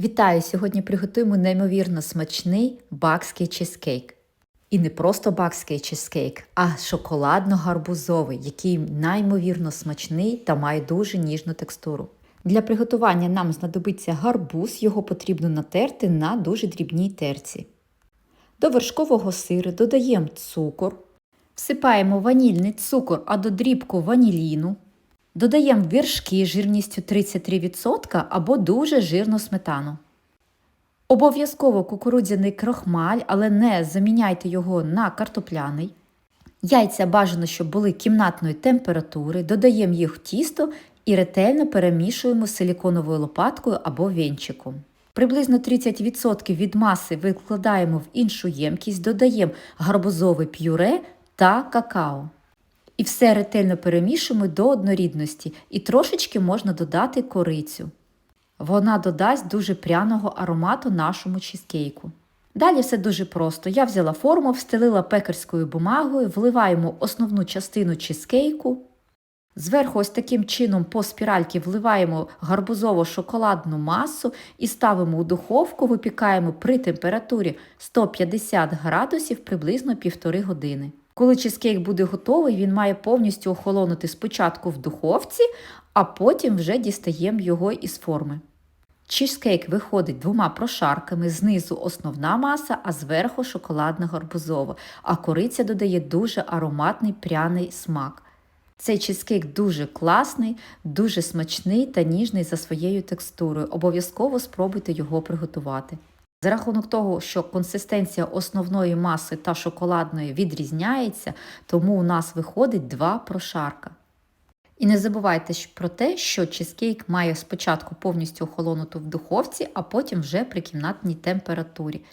Вітаю! Сьогодні приготуємо неймовірно смачний бакський чизкейк. І не просто бакський чизкейк, а шоколадно-гарбузовий, який неймовірно смачний та має дуже ніжну текстуру. Для приготування нам знадобиться гарбуз, його потрібно натерти на дуже дрібній терці. До вершкового сиру додаємо цукор, всипаємо ванільний цукор, а до дрібку ваніліну. Додаємо вершки жирністю 33% або дуже жирну сметану. Обов'язково кукурудзяний крохмаль, але не заміняйте його на картопляний. Яйця бажано, щоб були кімнатної температури, додаємо їх в тісто і ретельно перемішуємо силіконовою лопаткою або вінчиком. Приблизно 30% від маси викладаємо в іншу ємкість, додаємо гарбузове п'юре та какао. І все ретельно перемішуємо до однорідності, і трошечки можна додати корицю. Вона додасть дуже пряного аромату нашому чизкейку. Далі все дуже просто. Я взяла форму, встелила пекарською бумагою, вливаємо основну частину чизкейку. Зверху ось таким чином по спіральки вливаємо гарбузово-шоколадну масу і ставимо у духовку, випікаємо при температурі 150 градусів приблизно півтори години. Коли чизкейк буде готовий, він має повністю охолонути спочатку в духовці, а потім вже дістаємо його із форми. Чизкейк виходить двома прошарками, знизу основна маса, а зверху шоколадна гарбузова, а кориця додає дуже ароматний пряний смак. Цей чизкейк дуже класний, дуже смачний та ніжний за своєю текстурою. Обов'язково спробуйте його приготувати. За рахунок того, що консистенція основної маси та шоколадної відрізняється, тому у нас виходить два прошарка. І не забувайте про те, що чизкейк має спочатку повністю охолонути в духовці, а потім вже при кімнатній температурі.